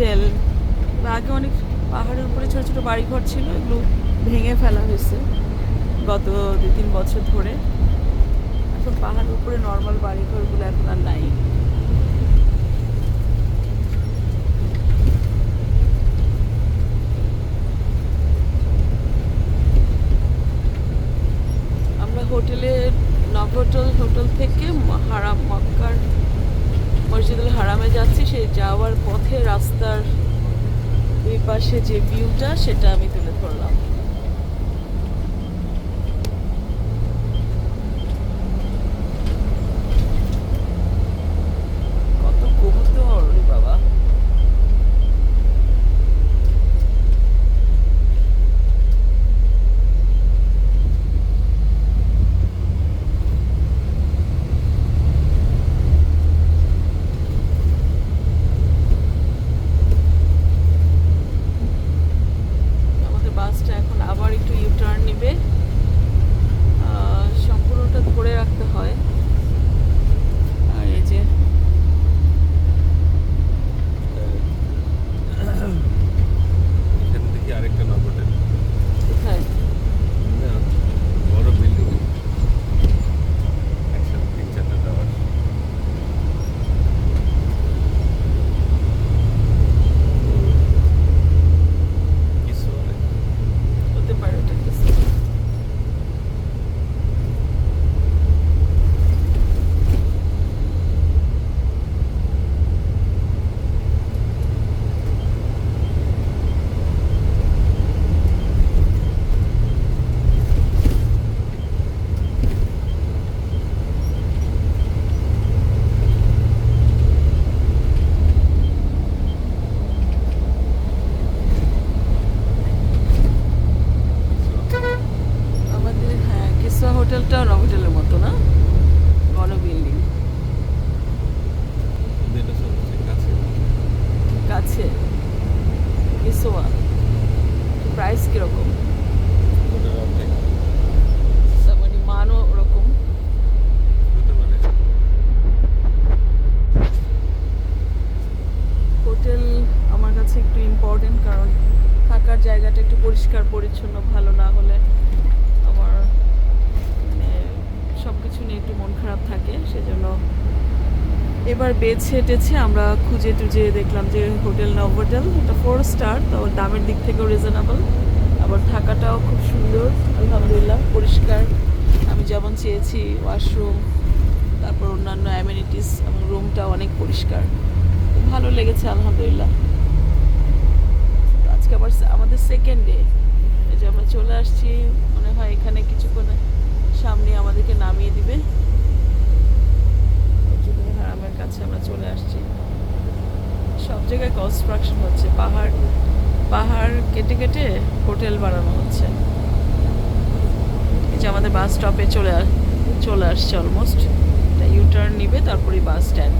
Hotel বা আগে অনেক পাহাড়ের উপরে ছোটো ছোটো বাড়িঘর ছিল, এগুলো ভেঙে ফেলা হয়েছে গত দু তিন বছর ধরে। এখন পাহাড়ের উপরে নর্মাল বাড়িঘরগুলো এখন আর নাই। আমরা হোটেলে নভোটেল হোটেল থেকে হারাম মক্কার মসজিদুল হারামে যাচ্ছি, সেই যাওয়ার পথে রাস্তার দুই পাশে যে ভিউটা সেটা আমি তুলে ধরলাম। আবার একটু ইউটার্ন নেবে। সম্পূর্ণটা ধরে রাখতে হয়। কিসোয়া প্রাইস কীরকম? মানে মানও ওরকম। হোটেল আমার কাছে একটু ইম্পর্টেন্ট কারণ থাকার জায়গাটা একটু পরিষ্কার, পরিচ্ছন্ন, ভালো না হলে আমার মানে সব কিছু নিয়ে একটু মন খারাপ থাকে, সেজন্য এবার বেছে টেছে আমরা খুঁজে টুজে দেখলাম যে হোটেল নভোটেল এটা ফোর স্টার তো দামের দিক থেকেও রিজনেবল আবার থাকাটাও খুব সুন্দর, আলহামদুলিল্লাহ, পরিষ্কার। আমি যেমন চেয়েছি ওয়াশরুম তারপর অন্যান্য অ্যামিনিটিস এবং রুমটাও অনেক পরিষ্কার। ভালো লেগেছে, আলহামদুলিল্লাহ। আজকে আবার আমাদের সেকেন্ড ডে এই যে আমরা চলে আসছি, মনে হয় এখানে কিছুক্ষণ সামনে আমাদেরকে নামিয়ে দিবে মসজিদুল হারামের কাছে আমরা চলে আসছি সব জায়গায় কনস্ট্রাকশন হচ্ছে। পাহাড় পাহাড় কেটে কেটে হোটেল বানানো হচ্ছে। এই যে আমাদের বাস স্টপে চলে চলে আসছে অলমোস্ট ইউটার্ন নিবে তারপরে বাস স্ট্যান্ড